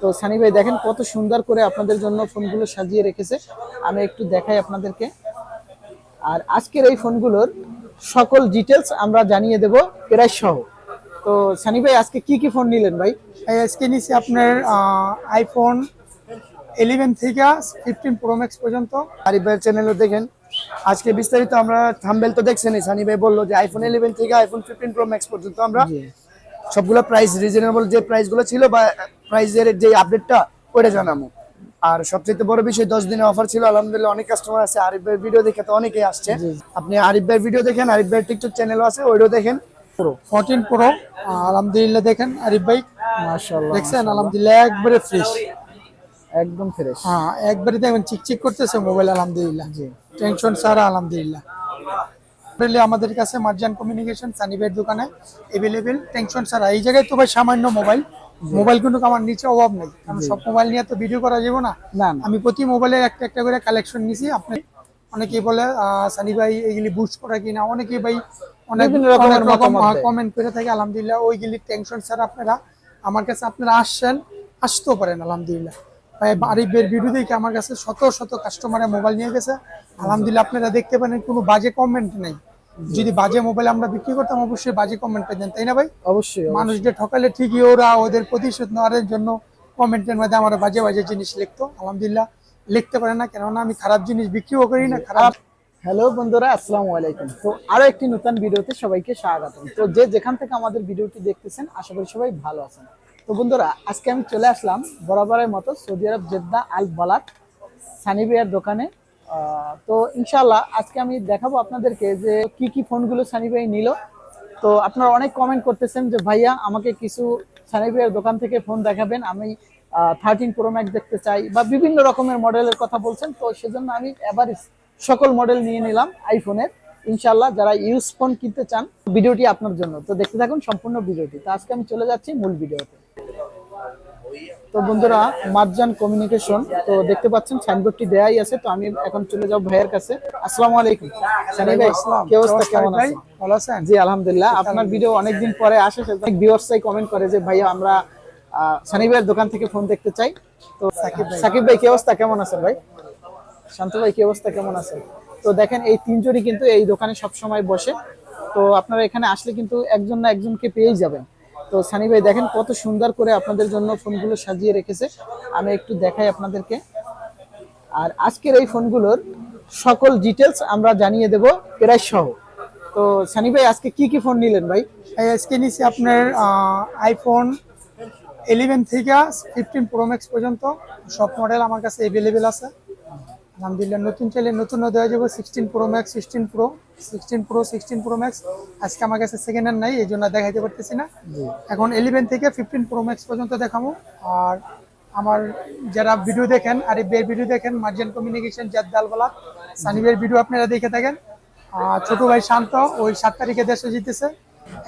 তো সানি ভাই দেখেন কত সুন্দর করে আপনাদের জন্য ফোনগুলো সাজিয়ে রেখেছে। আমি একটু দেখাই আপনাদেরকে। আর আজকের এই ফোনগুলোর সকল ডিটেলস আমরা জানিয়ে দেব প্রাইস সহ। তো সানি ভাই আজকে কি কি ফোন নিলেন ভাই? এই আজকে নিচ্ছি আপনার আইফোন ইলেভেন থেকে ফিফটিন প্রো ম্যাক্স পর্যন্ত। আরিফ ভাইয়ের চ্যানেলও দেখেন। আজকে বিস্তারিত আমরা থাম্বেল তো দেখছেনই সানি ভাই বলল যে আইফোন ইলেভেন থেকে আইফোন ফিফটিন প্রো ম্যাক্স পর্যন্ত আমরা সবগুলো প্রাইস রিজনেবল যে প্রাইসগুলো ছিল বা প্রাইসের যে আপডেটটা ওইটা জানাব। আর সবচেয়ে বড় বিষয় দশ দিনের অফার ছিল আলহামদুলিল্লাহ অনেক কাস্টমার আছে। আরিফ ভাইয়ের ভিডিও দেখে তো অনেকেই আসছে। আপনি আরিফ ভাইয়ের ভিডিও দেখেন আরিফ ভাইয়ের টিকটক চ্যানেলও আছে ওইটাও দেখেন। ফোরটিন প্রো আলহামদুলিল্লাহ দেখেন আরিফ ভাই। মাশাআল্লাহ দেখছেন? আলহামদুলিল্লাহ একবারে ফ্রেশ একদম ফ্রেশ হ্যাঁ একবারে দেখবেন চিকচিক করতেছে মোবাইল আলহামদুলিল্লাহ। জি। টেনশন ছাড়া আলহামদুলিল্লাহ। আমাদের কাছে মার্জান কমিউনিকেশন সানিবের দোকানে টেনশন ছাড়া। এই জায়গায় তো ভাই সামান্য মোবাইল মোবাইল কিন্তু আমার নিচে অভাব নেই। কারণ সব মোবাইল নিয়ে তো ভিডিও করা যাবে না। না আমি প্রতি মোবাইলের একটা একটা করে কালেকশন নিছি। আপনি অনেকেই বলে সানি ভাই এইগুলি বুস্ট করা কিনা? অনেকেই ভাই অনেক রকম কমেন্ট করে থাকে আলহামদুলিল্লাহ ওইগুলি টেনশন ছাড়া আপনারা আমার কাছে আপনারা আসছেন আসতেও পারেন আলহামদুলিল্লাহ। ভাই আরিফের ভিডিও দেখে আমার কাছে শত শত কাস্টমারের মোবাইল নিয়ে গেছে। আলহামদুলিল্লাহ আপনারা দেখতে পারেন কোনো বাজে কমেন্ট নেই। যদি বাজে মোবাইল আমরা বিক্রি করতাম অবশ্যই বাজে কমেন্ট পেতেন তাই না ভাই? অবশ্যই মানুষদের ঠকালে ঠিকই ওরা ওদের প্রতিশোধ নেওয়ার জন্য কমেন্টের মধ্যে আমরা বাজে বাজে জিনিস লিখতো আলহামদুলিল্লাহ। লিখতে পারে না কেননা আমি খারাপ জিনিস বিক্রিও করি না খারাপ হ্যালো বন্ধুরা আসসালামু আলাইকুম। তো আরও একটি নতুন ভিডিওতে সবাইকে স্বাগতম। তো যে যেখান থেকে আমাদের ভিডিওটি দেখতেছেন আশা করি সবাই ভালো আছেন। তো বন্ধুরা আজকে আমি চলে আসলাম বরাবরের মতো Saudi Arab Jeddah Al Balad Sunny ভাইয়ের দোকানে। তো ইনশাল্লাহ আজকে আমি দেখাবো আপনাদেরকে যে কি কি ফোনগুলো সানি ভাই নিল। তো আপনারা অনেক কমেন্ট করতেছেন যে, ভাইয়া, আমাকে কিছু সানি ভাইয়ের দোকান থেকে ফোন দেখাবেন। আমি থার্টিন প্রো ম্যাক্স দেখতে চাই। বা বিভিন্ন রকমের মডেলের কথা বলছেন। তো সেজন্য আমি এভারেজ সকল মডেল নিয়ে নিলাম আইফোনের ইনশাল্লাহ যারা ইউজ ফোন কিনতে চান, ভিডিওটি আপনার জন্য। তো দেখতে থাকুন সম্পূর্ণ ভিডিওটি। তো আজকে আমি চলে যাচ্ছি মূল ভিডিওতে। তো বন্ধুরা মার্জান কমিউনিকেশন তো দেখতে পাচ্ছেন সাইনবোর্ডটি দেয়াই আছে তো আমি এখন চলে যাব ভাইয়ের কাছে। আসসালামু আলাইকুম। সানি ভাই কি অবস্থা? কেমন আছেন? ভালো আছেন? জি আলহামদুলিল্লাহ। আপনার ভিডিও অনেকদিন পরে আসে সেজন্য ভিউয়ার্সরাই কমেন্ট করে যে ভাইয়া আমরা সানি ভাইয়ের দোকান থেকে ফোন দেখতে চাই। তো সাকিব ভাই। কি অবস্থা? কেমন আছেন ভাই? শান্ত ভাই কি অবস্থা? কেমন আছেন? তো দেখেন এই তিনজনই কিন্তু এই দোকানে সব সময় বসে। তো আপনারা এখানে আসলে কিন্তু একজন না একজনকে পেয়েই যাবেন। তো সানি ভাই, দেখেন কত সুন্দর করে আপনাদের জন্য ফোনগুলো সাজিয়ে রেখেছে। আমি একটু দেখাই আপনাদেরকে। আর আজকের এই ফোনগুলোর সকল ডিটেলস আমরা জানিয়ে দেব প্রাইস সহ। তো সানি ভাই, আজকে কি কি ফোন নিলেন ভাই? এই আজকে নিচ্ছি আপনার আইফোন ইলেভেন থেকে ফিফটিন প্রো ম্যাক্স পর্যন্ত। সব মডেল আমার কাছে অ্যাভেলেবেল আছে। আলহামদুলিল্লাহ নতুন চাইলে নতুন দেওয়া যাবে sixteen pro max sixteen pro sixteen pro sixteen pro max আজকে আমার কাছে সেকেন্ড হ্যান্ড নাই এই জন্য দেখাইতে পারতেছি না। এখন ইলেভেন থেকে ফিফটিন প্রো ম্যাক্স পর্যন্ত দেখাবো। আর আমার যারা ভিডিও দেখেন আর এই ভিডিও দেখেন মার্জিয়ান কমিউনিকেশন জাদ্দালবালা সানিবের ভিডিও আপনারা দেখে থাকেন। ছোট ভাই শান্ত ওই সাত তারিখে দেশে জিতেছে।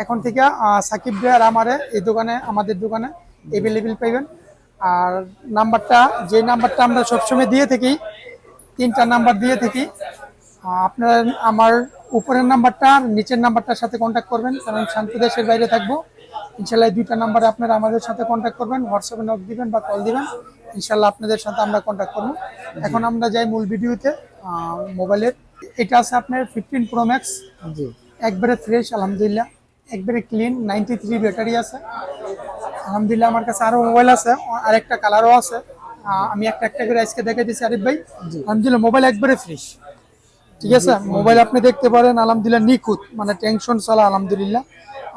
এখন থেকে সাকিব ভাই আর আমারে এই দোকানে আমাদের দোকানে অ্যাভেলেবেল পাইবেন। আর নাম্বারটা যে নাম্বারটা আমরা সবসময় দিয়ে থাকি তিনটা নাম্বার দিয়ে থাকি। আপনারা আমার উপরের নাম্বারটা আর নিচের নাম্বারটার সাথে কন্ট্যাক্ট করবেন কারণ শান্ত দেশের বাইরে থাকব। ইনশাল্লাহ এই দুইটা নাম্বারে আপনারা আমাদের সাথে কন্ট্যাক্ট করবেন হোয়াটসঅ্যাপে নক দিবেন বা কল দিবেন। ইনশাল্লাহ আপনাদের সাথে আমরা কন্ট্যাক্ট করব। এখন আমরা যাই মূল ভিডিওতে মোবাইলের। এটা আছে আপনার ফিফটিন প্রো ম্যাক্স জি। একবারে ফ্রেশ আলহামদুলিল্লাহ। একবারে ক্লিন নাইনটি থ্রি ব্যাটারি আছে। আলহামদুলিল্লাহ আমার কাছে আরও মোবাইল আছে আরেকটা কালারও আছে। আমি একটা একটা করে আজকে দেখে দিচ্ছি আরিফ ভাই। আলহামদুলিল্লাহ মোবাইল একবারে ফ্রেশ ঠিক আছে? মোবাইল আপনি দেখতে পারেন আলহামদুলিল্লাহ নিখুঁত। মানে টেনশন ছাড়া আলহামদুলিল্লাহ।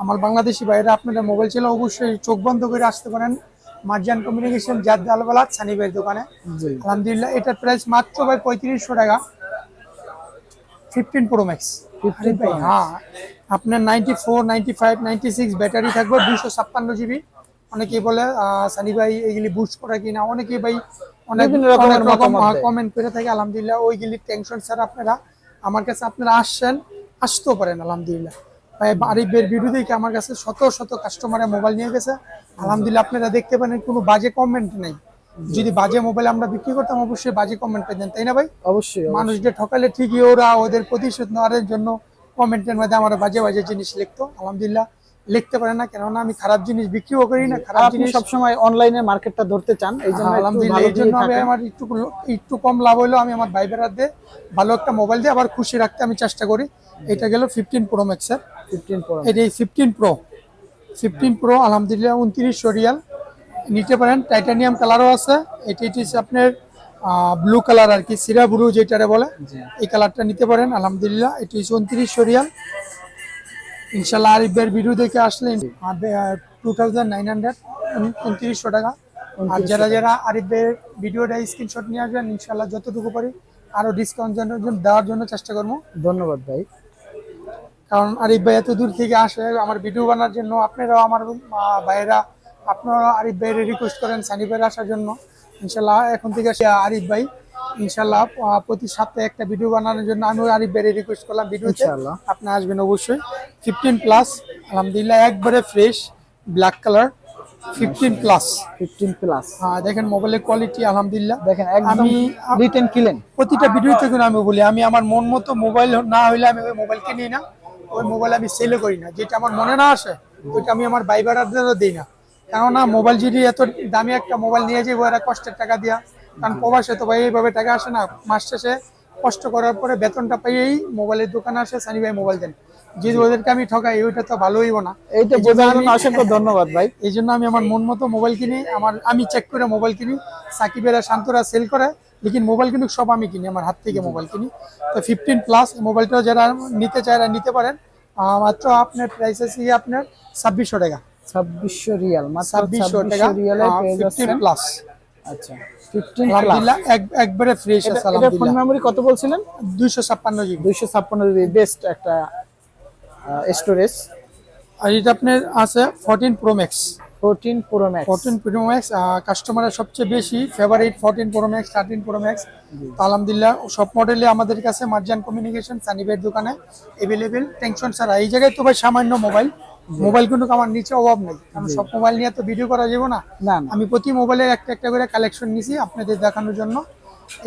আমার বাংলাদেশি বাইরে আপনারা মোবাইল ছিল অবশ্যই চোখ বন্ধ করে আসতে পারেন। মার্জান কমিউনিকেশন জাদ আলবালাত সানি ভাইয়ের দোকানে। আলহামদুলিল্লাহ এটার প্রাইস মাত্র ভাই পঁয়ত্রিশশো টাকা। Fifteen pro max 15 Pro Max। হ্যাঁ। আপনার ninety four ninety five ninety six battery থাকবে দুশো ছাপ্পান্ন জিবি অনেকেই বলে সানি ভাই এগুলি বুস্ট করা কিনা অনেকেই ভাই অনেক অনেক রকম কমেন্ট করে থাকে আলহামদুলিল্লাহ ওইগুলি টেনশন ছাড়া আপনারা আমার কাছে আপনারা আসছেন আসতেও পারেন আলহামদুলিল্লাহ। আরিফের ভিডিও দেখে আমার কাছে শত শত কাস্টমারের মোবাইল নিয়ে গেছে। আলহামদুলিল্লাহ আপনারা দেখতে পারেন কোনো বাজে কমেন্ট নেই। যদি বাজে মোবাইল আমরা বিক্রি করতাম অবশ্যই বাজে কমেন্ট পেতেন তাই না ভাই? অবশ্যই মানুষদের ঠকালে ঠিকই ওরা ওদের প্রতিশোধ নেওয়ার জন্য কমেন্টের মধ্যে আমরা বাজে বাজে জিনিস লিখতো। আলহামদুলিল্লাহ লিখতে পারেন না কেননা আমি খারাপ জিনিস বিক্রিও করি না। খারাপ জিনিস সবসময় অনলাইনে মার্কেটটা ধরতে চান এই জন্য হ্যাঁ, আলহামদুলিল্লাহ এই জন্য আমি আমার একটু একটু কম লাভ হইলেও আমি আমার ভাই বেড়াতে ভালো একটা মোবাইল দিয়ে আবার খুশি রাখতে আমি চেষ্টা করি। এটা গেল ফিফটিন প্রো ম্যাক্সের 15 Pro এটা ফিফটিন প্রো ফিফটিন প্রো আলহামদুলিল্লাহ উনত্রিশশো রিয়াল নিতে পারেন টাইটানিয়াম কালারও আছে। এটি এটি আপনার ব্লু কালার আর কি সিরা ব্লু যেটারে বলে এই কালারটা নিতে পারেন আলহামদুলিল্লাহ এটি হচ্ছে উনত্রিশশো রিয়াল ইনশাল্লাহ আরিফের ভিডিও দেখে আসলে টু থাউজেন্ড নাইন হান্ড্রেড উনত্রিশশো টাকা। আর যারা যারা আরিফের ভিডিওটা স্ক্রিনশট নিয়ে আসবেন ইনশাল্লাহ যতটুকু পারি আরও ডিসকাউন্ট দেওয়ার জন্য চেষ্টা করব। ধন্যবাদ ভাই। কারণ আরিফ ভাই এত দূর থেকে আসে আমার ভিডিও বানার জন্য। আপনারাও আমার ভাইয়েরা আপনারা আরিফ ভাইয়ের রিকোয়েস্ট করেন সানি ভাইয়ের আসার জন্য। ইনশাল্লাহ এখন থেকে সে আরিফ ভাই ইনশাল্লাহ প্রতি সপ্তাহে একটা ভিডিও বানানোর জন্য আমিও আরিফ ভাইয়ের রিকোয়েস্ট করলাম ভিডিওতে ইনশাআল্লাহ। আপনি আসবেন অবশ্যই। ফিফটিন প্লাস আলহামদুলিল্লাহ একবারে fresh black colour fifteen plus 15 plus দেখেন মোবাইলের কোয়ালিটি আলহামদুলিল্লাহ। দেখেন একদম আমি রিটেন কিলেন প্রতিটা ভিডিওতে কিন্তু আমি বলি আমি আমার মন মতো মোবাইল না হইলে আমি ওই মোবাইল কিনি না ওই মোবাইল আমি সেলও করি না। যেটা আমার মনে না আসে ওইটা আমি আমার ভাই বেড়াদেরও দিই না। কেননা মোবাইল যদি এত দামি একটা মোবাইল নিয়ে যাব এরা কষ্টের টাকা দিয়া কারণ প্রবাসে তো ভাই এইভাবে টাকা আসে না। মাস শেষে কষ্ট করার পরে বেতনটা পাইয়েই মোবাইলের দোকানে আসে সানি ভাই মোবাইল দেন। যদি ওদেরকে আমি ঠকাই ওইটা তো ভালো হইব না। এইটা এই বোঝার জন্য অসংখ্য ধন্যবাদ ভাই। এই জন্য আমি আমার মন মতো মোবাইল কিনি আমার আমি চেক করে মোবাইল কিনি। সাকিবেরা শান্তরা সেল করে লেকিন মোবাইল কিন্তু সব আমি কিনি আমার হাত থেকে মোবাইল কিনি। তো ফিফটিন প্লাস মোবাইলটা যারা নিতে চায় নিতে পারেন। মাত্র আপনার প্রাইস আছে আপনার ছাব্বিশশো টাকা। 2600 রিয়াল মাত্র ছাব্বিশশো টাকা 2600 রিয়ালে প্লাস আচ্ছা 15 প্লাস আলহামদুলিল্লাহ একবারে ফ্রেশ আছে এটা ফোন মেমরি কত বলছিলেন? দুইশো ছাপ্পান্ন জিবি 256 জিবি বেস্ট একটা স্টোরেজ আর এটা আপনার আছে fourteen pro max 14 pro max fourteen pro max কাস্টমারের সবচেয়ে বেশি favourite fourteen pro max thirteen pro max আলহামদুলিল্লাহ সব মডেলে আমাদের কাছে মার্জান কমিউনিকেশন সানিবের দোকানে টেনশন এই জায়গায় তো ভাই সামান্য মোবাইল মোবাইল কিন্তু আমার নিচে অভাব নেই। কারণ সব মোবাইল নিয়ে তো ভিডিও করা যাবে না। আমি প্রতি মোবাইলের একটা একটা করে কালেকশন নিছি আপনাদের দেখানোর জন্য।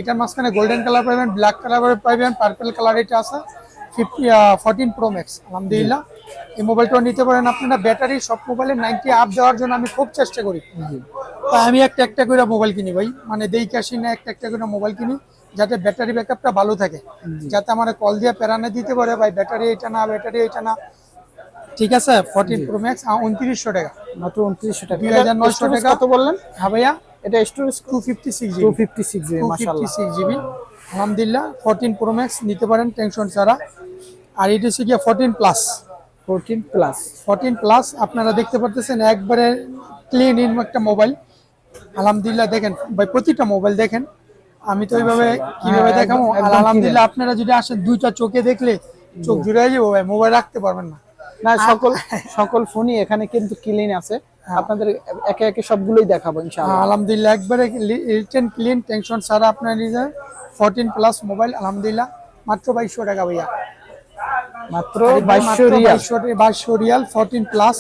এটার মাঝখানে গোল্ডেন কালার পাবেন ব্ল্যাক কালার পাবেন পার্পল কালার এটা আছে। ফিফটি ফোরটিন প্রো ম্যাক্স আলহামদুলিল্লাহ। এই মোবাইলটাও নিতে পারেন আপনারা। ব্যাটারি সব মোবাইলে নাইনটি আপ দেওয়ার জন্য আমি খুব চেষ্টা করি। তা আমি একটা একটা করে মোবাইল কিনি ভাই। মানে দেই কাশি না একটা একটা করে মোবাইল কিনি যাতে ব্যাটারি ব্যাকআপটা ভালো থাকে। যাতে আমার কল দিয়ে প্যারানে দিতে পারে ভাই। ব্যাটারি এটা না ব্যাটারি এটা না। ঠিক আছে ফোরটিন প্রো ম্যাক্স উনত্রিশশো টাকা। মাত্র 2900 টাকা। 2900 Storage টাকা। কত বললেন? হ্যাঁ ভাইয়া এটা storage two fifty six GB 256 GB মাশাআল্লাহ। সিক্স জিবি আলহামদুলিল্লাহ ফোরটিন প্রো ম্যাক্স নিতে পারেন টেনশন ছাড়া। আর এটা হচ্ছে গিয়ে fourteen plus 14 plus fourteen plus আপনারা দেখতে পারতেছেন একবারে ক্লিন ইন একটা মোবাইল আলহামদুলিল্লাহ দেখেন ভাই প্রতিটা মোবাইল দেখেন। আমি তো ওইভাবে কীভাবে হ্যাঁ, দেখাবো? আলহামদুলিল্লাহ আপনারা যদি আসেন দুইটা চোখে দেখলে চোখ জুড়ে যাব ভাই মোবাইল রাখতে পারবেন না। না সকল সকল ফোনই এখানে কিন্তু ক্লিন আছে। হ্যাঁ। আপনাদের একে একে সবগুলোই দেখাবো ইনশাআল্লাহ। আলহামদুলিল্লাহ একবারে রিটেন ক্লিন টেনশন ছাড়া আপনার নিজের ফোরটিন প্লাস মোবাইল আলহামদুলিল্লাহ মাত্র বাইশশো টাকা ভাইয়া। মাত্র 2200 রিয়াল। বাইশশো রিয়াল ফোরটিন প্লাস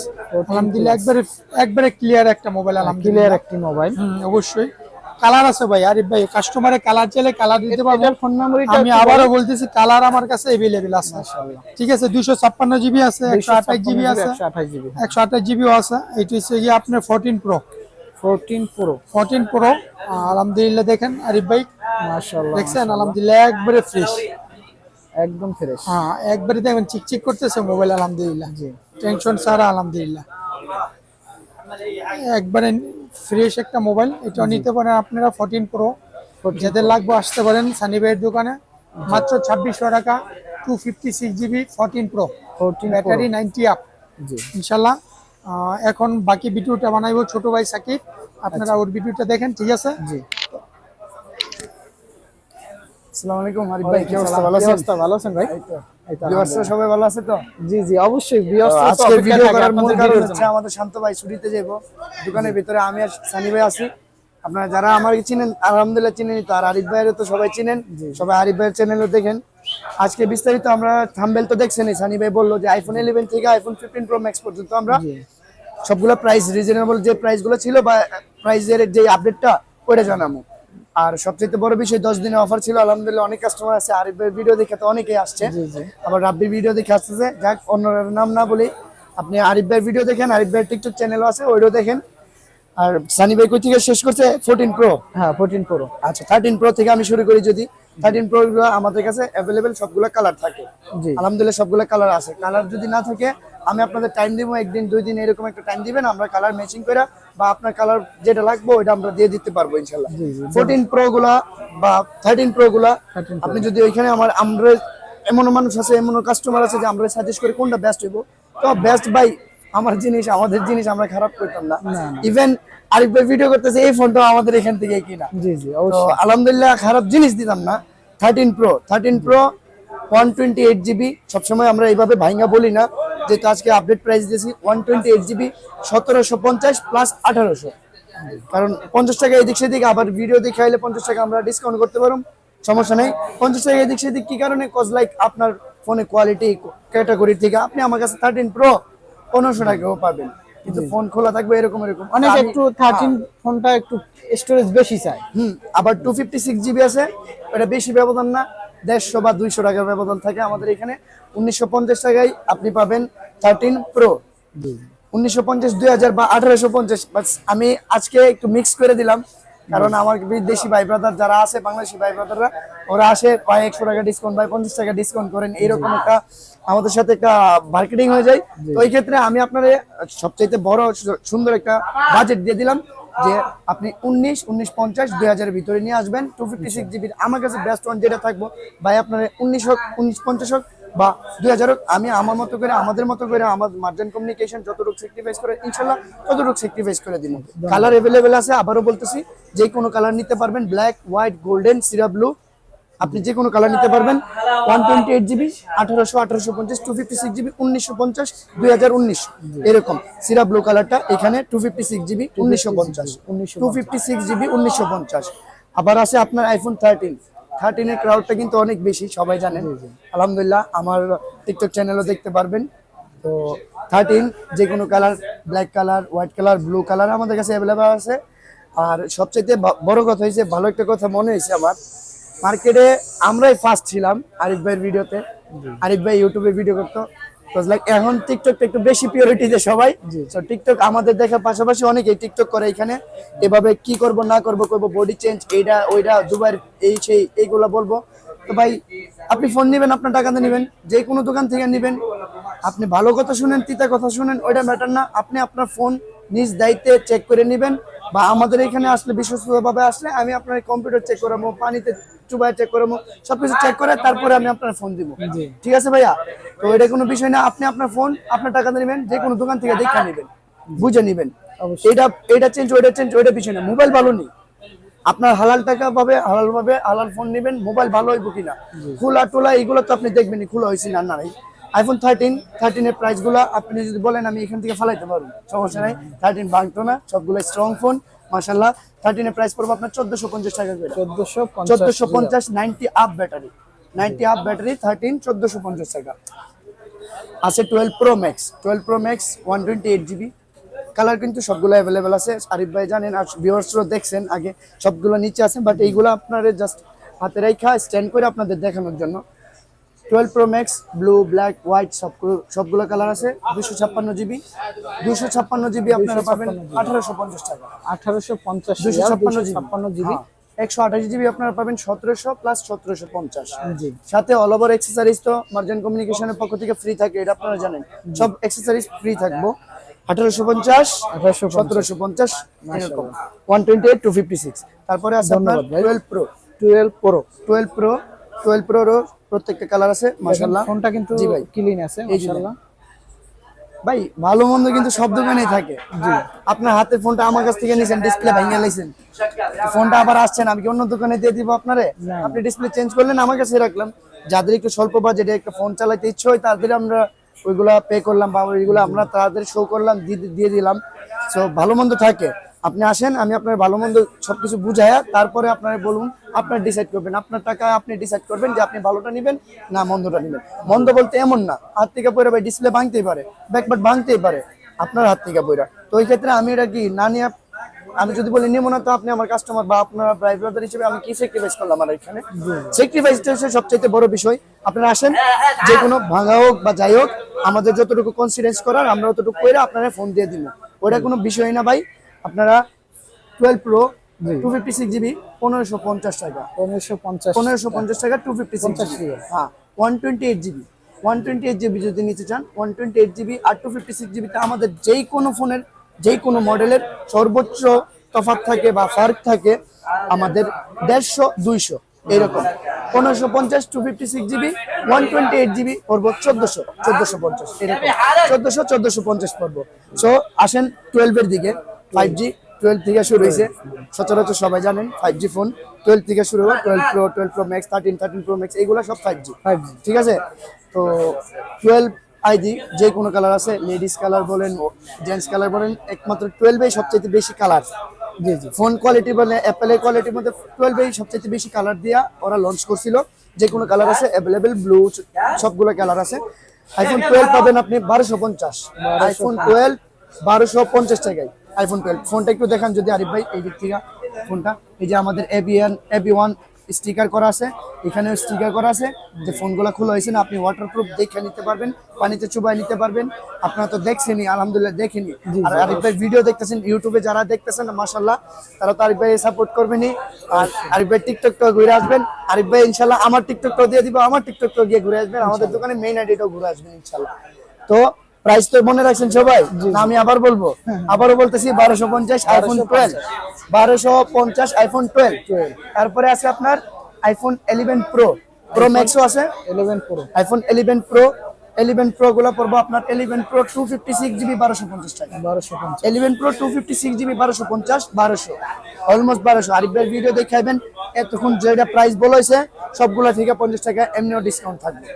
আলহামদুলিল্লাহ একবারে একবারে ক্লিয়ার একটা মোবাইল আলহামদুলিল্লাহ। ক্লিয়ার একটি মোবাইল অবশ্যই। কালার আছে ভাই আরিফ ভাই কাস্টমারে কালার চাইলে কালার দিতে পারব। ফোন মেমরিটা আমি আবারও বলতেছি কালার আমার কাছে এভেলেবেল আছে ঠিক আছে দুইশো ছাপ্পান্ন জিবি আছে একশো আঠাশ জিবি আছে। 128 জিবি। একশো আঠাশ জিবিও আছে। এটি হচ্ছে গিয়ে আপনার fourteen pro 14 pro fourteen pro আলহামদুলিল্লাহ দেখেন আরিফ ভাই। মাশাআল্লাহ দেখছেন? আলহামদুলিল্লাহ একবারে ফ্রেশ একদম ফ্রেশ হ্যাঁ একবারে চিকচিক করতেছে মোবাইল আলহামদুলিল্লাহ। জি। টেনশন ছাড়া আলহামদুলিল্লাহ। একবারে ফ্রেশ একটা মোবাইল। এটা নিতে পারেন আপনারা ফোরটিন প্রো যাদের লাগবে আসতে পারেন সানি ভাইয়ের দোকানে। মাত্র ছাব্বিশশো টাকা two fifty six GB fourteen pro 14 battery ninety up জি। ইনশাল্লাহ আহ, এখন বাকি ভিডিওটা বানাইবো ছোট ভাই সাকিব। আপনারা ওর ভিডিওটা দেখেন ঠিক আছে? জি। আসসালামু আলাইকুম আরিফ ভাই কি অবস্থা? ভালো আছেন? ভালো আছেন ভাই? ভিউয়ার্সরা সবাই ভালো আছে তো? জি জি অবশ্যই। ভিউয়ার্স আজকে ভিডিও করার মূল কারণ হচ্ছে আমাদের শান্ত ভাই ছুটিতে যাব দোকানের ভিতরে আমি আর সানি ভাই আছি। আপনারা যারা আমাকে চিনেন আলহামদুলিল্লাহ চিনেন তো। আর আরিফ ভাইয়ের তো সবাই চিনেন। সবাই আরিফ ভাইয়ের চ্যানেলও দেখেন। আজকে বিস্তারিত আমরা থাম্বেল তো দেখছেনই। সানি ভাই বলল যে আইফোন ইলেভেন থেকে আইফোন ফিফটিন প্রো ম্যাক্স পর্যন্ত আমরা সবগুলো প্রাইস রিজনেবল যে প্রাইসগুলো ছিল বা প্রাইসের যে আপডেটটা ওইটা জানাব। আর সবচেয়ে বড় বিষয় দশ দিনের অফার ছিল আলহামদুলিল্লাহ অনেক কাস্টমার আছে। আরিফের ভিডিও দেখে তো অনেকেই আসছে। আবার রাব্বির ভিডিও দেখে আসতেছে। যাক অন্য নাম না বলি। আপনি আরিফ ভাইয়ের ভিডিও দেখেন আরিফ ভাইয়ের টিকটক চ্যানেলও আছে ওইটাও দেখেন। আর সানি ভাই কই থেকে শেষ করছে? ফোরটিন প্রো হ্যাঁ ফোরটিন প্রো আচ্ছা থার্টিন প্রো থেকে আমি শুরু করি যদি। থার্টিন প্রো আমাদের কাছে অ্যাভেলেবেল সবগুলো কালার থাকে। জি। আলহামদুলিল্লাহ সবগুলো কালার আছে। কালার যদি না থাকে আমি আপনাদের টাইম দিব একদিন দুই দিন এরকম একটা টাইম দিবেন আমরা কালার ম্যাচিং করে বা আপনার কালার যেটা লাগবে ওইটা আমরা দিয়ে দিতে পারব ইনশাল্লাহ জি, জি। ফোরটিন প্রো গুলা বা থার্টিন প্রো গুলা 13 আপনি যদি ওইখানে আমার আমরা এমন মানুষ আছে এমন কাস্টমার আছে যে আমরা সাজেস্ট করি কোনটা বেস্ট হইব? তো বেস্ট বাই আমার জিনিস আমাদের জিনিস আমরা খারাপ করতাম না। ইভেন আরিফ ভাই ভিডিও করতেছে এই ফোনটা আমাদের এখান থেকে কিনা। জি জি অবশ্যই। আলহামদুলিল্লাহ খারাপ জিনিস দিতাম না। Thirteen pro thirteen pro one twenty eight GB সবসময় আমরা এইভাবে ভাইঙ্গা বলি না। যেহেতু আজকে আপডেট প্রাইস দিয়েছি ওয়ান টোয়েন্টি এইট জিবি সতেরোশো পঞ্চাশ প্লাস আঠারোশো। কারণ পঞ্চাশ টাকা এদিক সেদিক আবার ভিডিও দেখে আইলে পঞ্চাশ টাকা আমরা ডিসকাউন্ট করতে পারব সমস্যা নেই। পঞ্চাশ টাকা এদিক সেদিক কি কারণে? কজ লাইক আপনার ফোনে কোয়ালিটি ক্যাটাগরি থেকে আপনি আমার কাছে থার্টিন প্রো পনেরোশো টাকাও পাবেন। কিন্তু ফোন খোলা থাকবে এরকম এরকম। অনেক একটু থার্টিন ফোনটা একটু স্টোরেজ বেশি চাই। হুম আবার টু ফিফটি সিক্স জিবি আছে। এটা বেশি ব্যবধান না। দেড়শো বা দুইশো টাকার ব্যবধান থাকে আমাদের এখানে। উনিশশো পঞ্চাশ টাকায় আপনি পাবেন থার্টিন প্রো উনিশশো পঞ্চাশ দুই হাজার বা আঠারোশো পঞ্চাশ। আমি আজকে একটু মিক্স করে দিলাম। কারণ আমার বিদেশি ভাই ব্রাদার যারা আছে বাংলাদেশি ভাই ব্রাদাররা ওরা আসে ভাই একশো টাকা ডিসকাউন্ট ভাই পঞ্চাশ টাকা ডিসকাউন্ট করেন। এইরকম একটা আমাদের সাথে একটা মার্কেটিং হয়ে যায়। তো এই ক্ষেত্রে আমি আপনার সবচাইতে বড় সুন্দর একটা বাজেট দিয়ে দিলাম যে আপনি উনিশ উনিশ পঞ্চাশ দুই হাজারের ভিতরে নিয়ে আসবেন। টু ফিফটি সিক্স জিবির আমার কাছে বেস্ট ওয়ান যেটা থাকব ভাই আপনার উনিশ হোক উনিশ পঞ্চাশ হোক বা দুই হাজার হোক আমি আমার মতো করে আমাদের মতো করে আমার মার্জেন কমিউনিকেশন যতটুকু স্যাক্রিফাইস করে ইনশাল্লাহ ততটুকু স্যাক্রিফাইস করে দিব। কালার অ্যাভেলেবেল আছে আবারও বলতেছি যে কোনো কালার নিতে পারবেন black white golden Sierra blue আপনি যে কোনো কালার নিতে পারবেন ওয়ান টোয়েন্টি এইট জিবি আঠারোশো আঠারোশো পঞ্চাশ টু ফিফটি সিক্স জিবি উনিশশো পঞ্চাশ দুই হাজার উনিশ এরকম সিরা ব্লু কালারটা এখানে টু ফিফটি সিক্স জিবি উনিশশো পঞ্চাশ। টু ফিফটি সিক্স জিবি উনিশশো পঞ্চাশ। আবার আছে আপনার আইফোন থার্টিন থার্টিনের ক্রাউডটা কিন্তু অনেক বেশি সবাই জানেন। আলহামদুলিল্লাহ আমার টিকটক চ্যানেলও দেখতে পারবেন। তো থার্টিন যে কোনো colour black colour white colour blue colour আমাদের কাছে অ্যাভেলেবেল আছে। আর সবচাইতে বা- বড় কথা হয়েছে ভালো একটা কথা মনে হয়েছে আমার। মার্কেটে আমরাই ফার্স্ট ছিলাম আরিফ ভাইয়ের ভিডিওতে আরিফ ভাই ইউটিউবে ভিডিও করতো। লাইক এখন টিকটকটা একটু বেশি দেয় সবাই। তো টিকটক আমাদের দেখার পাশাপাশি অনেকেই টিকটক করে এখানে। এভাবে কি করব না করব করব বডি চেঞ্জ এইটা ওইটা দুবার এই সেই এইগুলা বলব। তো ভাই আপনি ফোন নেবেন আপনার টাকাতে নেবেন যে কোনো দোকান থেকে নেবেন। আপনি ভালো কথা শুনেন তিতা কথা শুনেন ওইটা ম্যাটার না। আপনি আপনার ফোন নিজ দায়িত্বে চেক করে নেবেন। বা আমাদের এখানে আসলে বিশ্বস্তভাবে আসলে আমি আপনার কম্পিউটার চেক করাবো পানিতে চুবাই চেক করাবো সবকিছু চেক করে তারপরে আমি আপনার ফোন দিব। ঠিক আছে ভাইয়া? তো এটা কোনো বিষয় না আপনি আপনার ফোন আপনার টাকা নেবেন যে কোনো দোকান থেকে দেখে নেবেন বুঝে নেবেন। এটা এটা চেঞ্জ ওইটা চেঞ্জ ওইটা বিষয় না। মোবাইল ভালো নেই। আপনার হালাল টাকা পাবে হালাল ভাবে হালাল ফোন নেবেন মোবাইল ভালো হইব কিনা? খোলা টোলা এগুলো তো আপনি দেখবেন খোলা হয়েছে না না আইফোন থার্টিন থার্টিনের প্রাইসগুলো আপনি যদি বলেন আমি এখান থেকে ফালাইতে পারব। সমস্যা নাই থার্টিন ভাঙতো না সবগুলো স্ট্রং ফোন মাসাল্লাহ থার্টিনের প্রাইস পড়ব আপনার চোদ্দশো পঞ্চাশ টাকা করে। Up battery ninety up battery thirteen চোদ্দশো পঞ্চাশ টাকা। আছে twelve pro max twelve pro max one twenty eight GB colour কিন্তু সবগুলো অ্যাভেলেবেল আছে। আরিফ ভাই জানেন আর ভিউয়ার্সরাও দেখছেন আগে। সবগুলো নিচে আছে বাট এইগুলো আপনার জাস্ট হাতে রেখা স্ট্যান্ড করে আপনাদের দেখানোর জন্য। Twelve pro max blue black white সবগুলো সবগুলো কালার আছে দুশো ছাপ্পান্ন জিবি দুশো ছাপ্পান্ন জিবি আপনারা পাবেন আঠারোশো পঞ্চাশ টাকা। আঠারোশো পঞ্চাশ দুশো ছাপ্পান্ন ছাপ্পান্ন জিবি একশো আঠাশ জিবি আপনারা পাবেন সতেরোশো প্লাস সতেরোশো পঞ্চাশ। জি। সাথে অল ওভার এক্সেসারিজ তো মার্জেন কমিউনিকেশনের পক্ষ থেকে ফ্রি থাকে এটা আপনারা জানেন। সব এক্সেসরিজ ফ্রি থাকব। আঠারোশো পঞ্চাশ আঠারোশো সতেরোশো পঞ্চাশ one twenty eight two fifty six তারপরে আছে আপনার। Twelve pro twelve pro twelve pro twelve প্রোরও প্রত্যেকটা কালার আছে মাসাল্লাহ ফোনটা কিন্তু জি ভাই। ক্লিন আছে মাশাআল্লাহ। ভাই ভালো মন্দ কিন্তু সব দোকানেই থাকে। আপনার হাতের ফোনটা আমার কাছ থেকে নিয়েছেন ডিসপ্লে ভেঙে লাইছেন ফোনটা আবার আসছেন আমি কি অন্য দোকানে দিয়ে দিব আপনারে? আপনি ডিসপ্লে চেঞ্জ করলেন আমার কাছে রাখলাম। যাদের একটু স্বল্প বাজেটে একটা ফোন চালাতে ইচ্ছে হয় তাদের আমরা ওইগুলা পে করলাম বা ওইগুলো আমরা তাদের শো করলাম দিয়ে- দিয়ে দিলাম। সো ভালো মন্দ থাকে। আপনি আসেন, আমি আপনার ভালো মন্দ সবকিছু বুঝায়া তারপরে আপনার বলুন, আপনার ডিসাইড করবেন। আপনার টাকা আপনি ডিসাইড করবেন যে আপনি ভালোটা নেবেন না মন্দটা নেবেন। মন্দ বলতে এমন না, হাত থেকে পড়ে ভাই ডিসপ্লে ভাঙতেই পারে ব্যাকবাট ভাঙতেই পারে, আপনার হাত থেকে পড়া তো এই ক্ষেত্রে আমি এটা কি না নিয়ে, আমি যদি বলি নিব না, তো আপনি আমার কাস্টমার বা আপনার ভাই ব্রাদার হিসেবে আমি কি স্যাক্রিফাইস করলাম আমার এখানে? স্যাক্রিফাইসটা হচ্ছে সবচেয়ে বড় বিষয়। আপনারা আসেন, যে কোনো ভাঙা হোক বা যাই হোক, আমাদের যতটুকু কনসিডেন্স করার, আমরা অতটুকু করে আপনারা ফোন দিয়ে দিব। ওটা কোনো বিষয় না ভাই। আপনারা twelve pro two fifty six GB পনেরোশো পঞ্চাশ টাকা। পনেরোশো পঞ্চাশ। পনেরোশো পঞ্চাশ টাকা টু ফিফটি GB হ্যাঁ one twenty eight GB one twenty eight GB যদি নিতে চান ওয়ান টোয়েন্টি এইট জিবি আর টু ফিফটি সিক্স জিবিতে আমাদের যেই কোনো ফোনের যেই কোনো মডেলের সর্বোচ্চ তফাত থাকে বা ফার্ক থাকে আমাদের দেড়শো দুইশো এরকম। পনেরোশো পঞ্চাশ two fifty six GB one twenty eight GB পড়ব চোদ্দশো চোদ্দশো পঞ্চাশ এরকম। চোদ্দশো চোদ্দশো পঞ্চাশ পড়ব। সো আসেন টুয়েলভের দিকে। ফাইভ জি টুয়েলভ থেকে শুরু হয়েছে। সচরাচর সবাই জানেন ফাইভ জি ফোন টুয়েলভ থেকে শুরু হবে twelve pro twelve pro max thirteen thirteen pro max এইগুলো সব ফাইভ জি ফাইভ জি ঠিক আছে? তো টুয়েলভ আইডি যে কোনো কালার আছে লেডিস কালার বলেন জেন্টস কালার বলেন একমাত্র টুয়েলভে সবচেয়ে বেশি কালার জি জি। ফোন কোয়ালিটি বলে অ্যাপেলের কোয়ালিটির মধ্যে টুয়েলভেই সবচেয়ে বেশি কালার দিয়া ওরা লঞ্চ করছিল। যে কোনো কালার আছে অ্যাভেলেবেল ব্লু সবগুলো কালার আছে। আইফোন টুয়েলভ পাবেন আপনি বারোশো পঞ্চাশ। আইফোন টুয়েলভ বারোশো পঞ্চাশ টাকায়। আইফোন টুয়েলভ ফোনটা একটু দেখান যদি আরিফ ভাই এই দিক থেকে ফোনটা এই যে আমাদের এবিএন এবি ওয়ান স্টিকার করা আছে এখানেও স্টিকার করা আছে। যে ফোনগুলো খোলা হয়েছে না আপনি ওয়াটারপ্রুফ দেখে নিতে পারবেন পানিতে চুবাই নিতে পারবেন। আপনারা তো দেখছেনই আলহামদুলিল্লাহ দেখেনি আর আরিফ ভাই ভিডিও দেখতেছেন ইউটিউবে যারা দেখতেছেন মাশাল্লাহ তারা তো আরিফ ভাই সাপোর্ট করবেনই। আর আরিফ ভাই টিকটকটাও ঘুরে আসবেন। আরিফ ভাই ইনশাল্লাহ আমার টিকটকটাও দিয়ে দিব আমার টিকটকটাও গিয়ে ঘুরে আসবেন। আমাদের দোকানে মেইন আইডিটাও ঘুরে আসবেন ইনশাল্লাহ তো প্রাইস তো মনে রাখছেন সবাই? আমি আবার বলব আবারও বলতেছি বারোশো পঞ্চাশ আইফোন টুয়েলভ বারোশো পঞ্চাশ আইফোন টুয়েলভ তারপরে আছে আপনার আইফোন ইলেভেন প্রো প্রো ম্যাক্সও আছে। Eleven pro iPhone eleven pro eleven pro গুলো পড়ব আপনার eleven pro two fifty six GB বারোশো পঞ্চাশ টাকা। বারোশো পঞ্চাশ। Eleven pro two fifty six GB বারোশো পঞ্চাশ বারোশো। অলমোস্ট বারোশো। আরিফের ভিডিও দেখাইবেন এতক্ষণ যেটা প্রাইস বলেছে সবগুলো থেকে পঞ্চাশ টাকা এমনিও ডিসকাউন্ট থাকবে।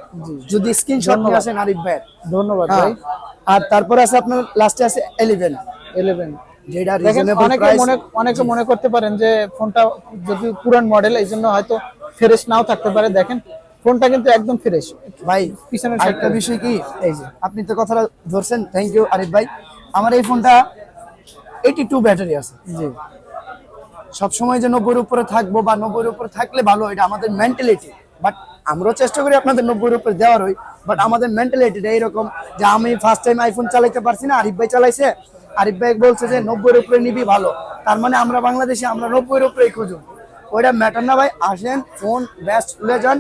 যদি স্ক্রিনশট নিয়ে আসেন আরিফ ভাইয়ের। ধন্যবাদ হ্যাঁ। ভাই। আর তারপরে আছে আপনার লাস্টে আছে অনেকে মনে অনেকে মনে করতে পারেন যে ফোনটা যদি পুরান মডেল এই জন্য হয়তো ফ্রেশ নাও থাকতে পারে। দেখেন ফোনটা কিন্তু একদম ফ্রেশ ভাই পিছনের একটা বিষয় কি? এই যে। আপনি তো কথাটা ধরছেন। থ্যাংক ইউ আরিফ ভাই। আমার এই ফোনটা এইটি টু ব্যাটারি আছে। জি। সবসময় যে নব্বইয়ের উপরে থাকব বা নব্বইয়ের উপরে থাকলে ভালো এটা আমাদের মেন্টালিটি বাট আমরাও চেষ্টা করি আপনাদের নব্বইয়ের উপরে দেওয়ার হই বাট আমাদের মেন্টালিটিটা এইরকম যে আমি ফার্স্ট টাইম আইফোন চালাইতে পারছি না আরিফ ভাই চালাইছে। আরিফ ভাই বলছে যে নব্বইয়ের উপরে নিবি ভালো। তার মানে আমরা বাংলাদেশে আমরা নব্বইয়ের উপরেই খুঁজুন ওইটা ম্যাটার না ভাই। আসেন ফোন বেস্ট তুলে যান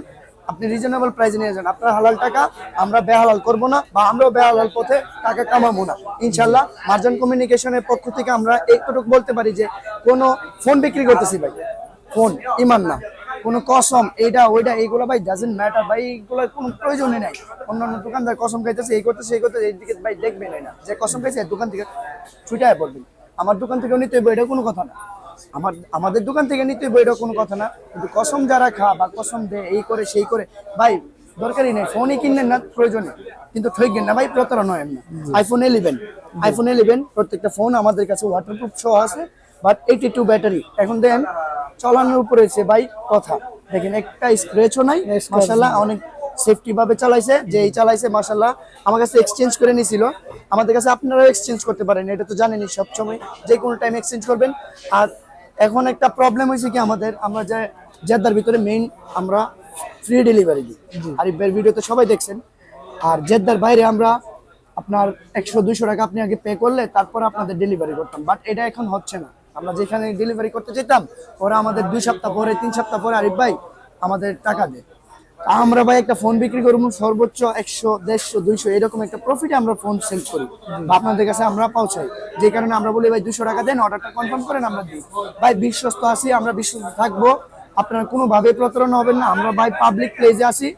আপনি রিজনেবল প্রাইসে নিয়ে যান। আপনার হালাল টাকা আমরা বেহালাল করব না বা আমরাও বেহালাল পথে টাকা কামাবো না। ইনশাল্লাহ মার্জান কমিউনিকেশনের পক্ষ থেকে আমরা এইটুকু বলতে পারি যে কোনো ফোন বিক্রি করতেছি ভাই। ফোন ইমান না। কোনো কসম এইটা ওইটা এইগুলো ভাই ডাজেন্ট ম্যাটার ভাই, এইগুলো কোনো প্রয়োজনই নাই। অন্যান্য দোকানদার কসম খাইতেছে, এই করতেছে এই করতেছে, এইদিকে ভাই দেখবেন না। যে কসম খাইছে, দোকান থেকে ছুটায় পড়বেন। আমার দোকান থেকে নিতে হইব, এটা কোনো কথা না। আমার আমাদের দোকান থেকে নিতে হইব এটা কোনো কথা না। কিন্তু কসম যারা খা বা কসম দে এই করে সেই করে ভাই দরকারই নেই। ফোনই কিনলেন না প্রয়োজনে। কিন্তু ঠকবেন না ভাই প্রতারণা হয় না আইফোন ইলেভেন আইফোন ইলেভেন প্রত্যেকটা ফোন আমাদের কাছে ওয়াটারপ্রুফ সহ আছে বাট এইটি টু ব্যাটারি এখন দেন চালানোর উপরে সে ভাই কথা। দেখেন একটা স্ক্র্যাচও নাই। মাসাল্লাহ অনেক সেফটি ভাবে চালাইছে যে এই চালাইছে মাসাল্লাহ আমার কাছে এক্সচেঞ্জ করে নিছিল। আমাদের কাছে আপনারাও এক্সচেঞ্জ করতে পারেন এটা তো জানেনই সবসময়। যে কোনো টাইম এক্সচেঞ্জ করবেন আর এখন একটা প্রবলেম হয়েছে কি আমাদের আমরা যে জেদ্দার ভিতরে মেইন আমরা ফ্রি ডেলিভারি দিই। আর এই ভিডিও তো সবাই দেখছেন। আর জেদ্দার বাইরে আমরা আপনার একশো দুশো টাকা আপনি আগে পে করলে তারপর আপনাদের ডেলিভারি করতাম। বাট এটা এখন হচ্ছে না। আমরা যেখানে ডেলিভারি করতে যেতাম ওরা আমাদের দুই সপ্তাহ পরে তিন সপ্তাহ পরে আরিফ ভাই আমাদের টাকা দেয়। আমরা ভাই একটা ফোন বিক্রি করব, সর্বোচ্চ একশো, দেড়শো, দুইশো, এরকম একটা প্রফিটে আমরা ফোন সেল করি। বা আপনাদের কাছে আমরা পৌঁছাই। যে কারণে আমরা বলি, ভাই, দুশো টাকা দেন অর্ডারটা কনফার্ম করেন, আমরা দিই। ভাই, বিশ্বস্ত আছি, আমরা বিশ্বস্ত থাকব। আপনারা কোনোভাবে প্রতারণা হবেন না। আমরা ভাই পাবলিক প্লেসে আসি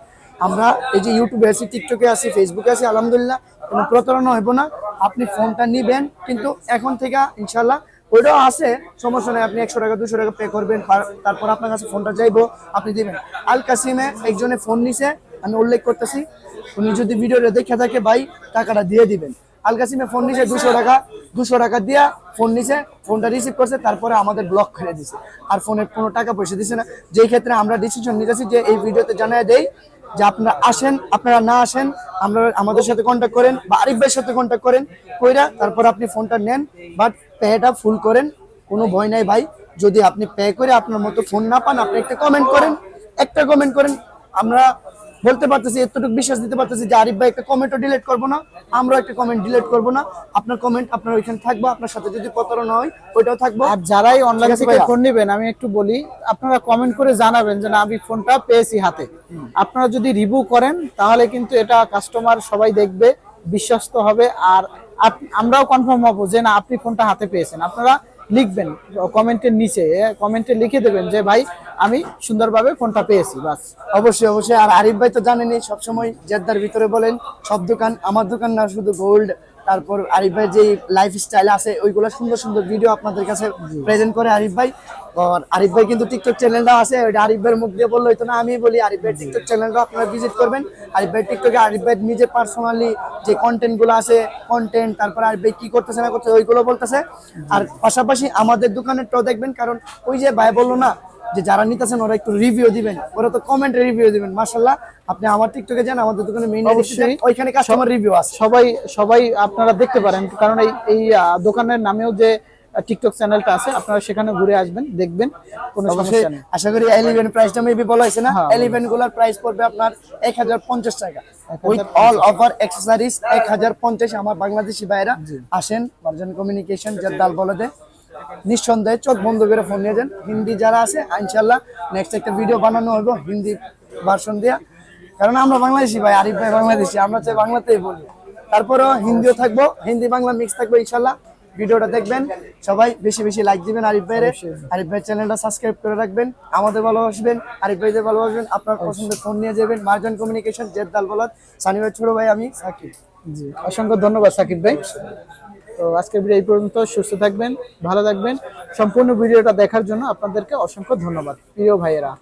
আমরা এই যে ইউটিউবে আছি টিকটকে আছি ফেসবুকে আছি, আলহামদুলিল্লাহ, কোনো প্রতারণা হইব না। আপনি ফোনটা নিবেন, কিন্তু এখন থেকে ইনশাল্লাহ ওইটাও আছে, সমস্যা নেই, আপনি একশো টাকা, দুশো টাকা পে করবেন তারপর আপনার কাছে ফোনটা চাইব আপনি দিবেন। আল কাসিমে একজনে ফোন নিছে, আমি উল্লেখ করতেছি, উনি যদি ভিডিওটা দেখে থাকে, ভাই, টাকাটা দিয়ে দিবেন। আল কাসিমে ফোন নিছে দুশো টাকা দুশো টাকা দিয়া ফোন নিছে ফোনটা রিসিভ করছে, তারপরে আমাদের ব্লক করে দিছে। আর ফোনের কোনো টাকা পয়সা দিছে না। যেই ক্ষেত্রে আমরা ডিসিশন নিতেছি যে এই ভিডিওতে জানাই দেই, যে আপনারা আসেন, আপনারা না আসেন, আমরা আমাদের সাথে কন্ট্যাক্ট করেন বা আরিফ ভাইয়ের সাথে কন্ট্যাক্ট করেন, কইরা তারপর আপনি ফোনটা নেন। বাট পেটা ফুল করেন কোনো ভয় নাই ভাই। যদি আপনি পে করে আপনার মতো ফোন না পান আপনি একটা কমেন্ট করেন একটা কমেন্ট করেন। আমরা বলতে পারতেছি এতটুকু বিশ্বাস দিতে পারতেছি যে আরিফ ভাই একটা কমেন্টও ডিলিট করব না আমরা একটা কমেন্ট ডিলেট করব না। আপনার কমেন্ট আপনার ওইখানে থাকব আপনার সাথে যদি প্রতারণা হয় ওইটাও থাকব। আর যারাই অনলাইন থেকে ফোন নেবেন আমি একটু বলি আপনারা কমেন্ট করে জানাবেন যে না আমি ফোনটা পেয়েছি হাতে। আপনারা যদি রিভিউ করেন তাহলে কিন্তু এটা কাস্টমার সবাই দেখবে বিশ্বস্ত হবে আর আমরাও কনফার্ম হব যে না, আপনি ফোনটা হাতে পেয়েছেন। আপনারা লিখবেন কমেন্টের নিচে কমেন্টে লিখে দেবেন যে, ভাই, আমি সুন্দরভাবে ফোনটা পেয়েছি। বাস। অবশ্যই অবশ্যই। আর আরিফ ভাই তো জানেনি সবসময় জেদ্দার ভিতরে বলেন, সব দোকান, আমার দোকান না, শুধু গোল্ড তারপর আরিফ ভাই যে লাইফ স্টাইল আছে, ওইগুলো সুন্দর সুন্দর ভিডিও আপনাদের কাছে প্রেজেন্ট করে আরিফ ভাই। আর আরিফ ভাই কিন্তু টিকটক চ্যানেলটাও আছে, ওইটা আরিফ ভাইয়ের মুখ দিয়ে বলল হয়তো না আমি বলি আরিফ ভাই টিকটক চ্যানেলটা আপনারা ভিজিট করবেন। আরিফ ভাই টিকটকে আরিফ ভাই নিজে পার্সোনালি যে কন্টেন্টগুলো আছে কন্টেন্ট তারপর আরিফ ভাই কি করতেছে না করতেছে, ওইগুলো বলতেছে। আর পাশাপাশি আমাদের দোকানেরটাও দেখবেন, কারণ ওই যে ভাই বলল না যে যারা নিতেছেন ওরা একটু রিভিউ দিবেন। ওরা তো কমেন্টে রিভিউ দিবেন। মাশাল্লাহ আপনি আমার টিকটকে যান আমাদের দোকানে মেইন অবশ্যই। ওইখানে কাস্টমার রিভিউ আছে। সবাই সবাই আপনারা দেখতে পারেন কারণ এই এই দোকানের নামেও যে টিকটক চ্যানেলটা আছে আপনারা সেখানে ঘুরে আসবেন দেখবেন কোনো অবশ্যই। সমস্যা নেই। আশা করি এলিভেন প্রাইসটা মেবি বলা হয়েছে না? হ্যাঁ, এলিভেনগুলার প্রাইস পড়বে আপনার এক হাজার পঞ্চাশ টাকা। উইথ অল অফার অ্যাক্সেসরিজ হাজার পঞ্চাশ আমার বাংলাদেশি ভাইরা আসেন ভার্জন কমিউনিকেশন জেদ্দাল বলদে। নিঃসন্দেহে চোখ বন্ধ করে ফোন নিয়ে যান। হিন্দি যারা আছে ইনশাল্লাহ নেক্সট একটা ভিডিও বানানো হবে হিন্দি ভার্সন দিয়া। কারণ আমরা বাংলাদেশি ভাই আরিফ ভাই বাংলাদেশি আমরা চাই বাংলাতেই বলি। তারপরেও হিন্দিও থাকব হিন্দি বাংলা মিক্স থাকবে ইনশাল্লাহ ভিডিওটা দেখবেন সবাই বেশি বেশি লাইক দিবেন আরিফ ভাইয়ের আরিফ ভাই চ্যানেলটা সাবস্ক্রাইব করে রাখবেন আমাদের ভালোবাসবেন আরিফ ভাইদের ভালোবাসবেন আপনার পছন্দের ফোন নিয়ে যাবেন। মার্জন কমিউনিকেশন জেদ্দাল বলত সানি ভাই ছোট ভাই আমি সাকিব। জি অসংখ্য ধন্যবাদ সাকিব ভাই। তো আজকের ভিডিও এই পর্যন্ত। সুস্থ থাকবেন, ভালো থাকবেন। সম্পূর্ণ ভিডিওটা দেখার জন্য আপনাদেরকে অসংখ্য ধন্যবাদ। প্রিয় ভাইয়েরা।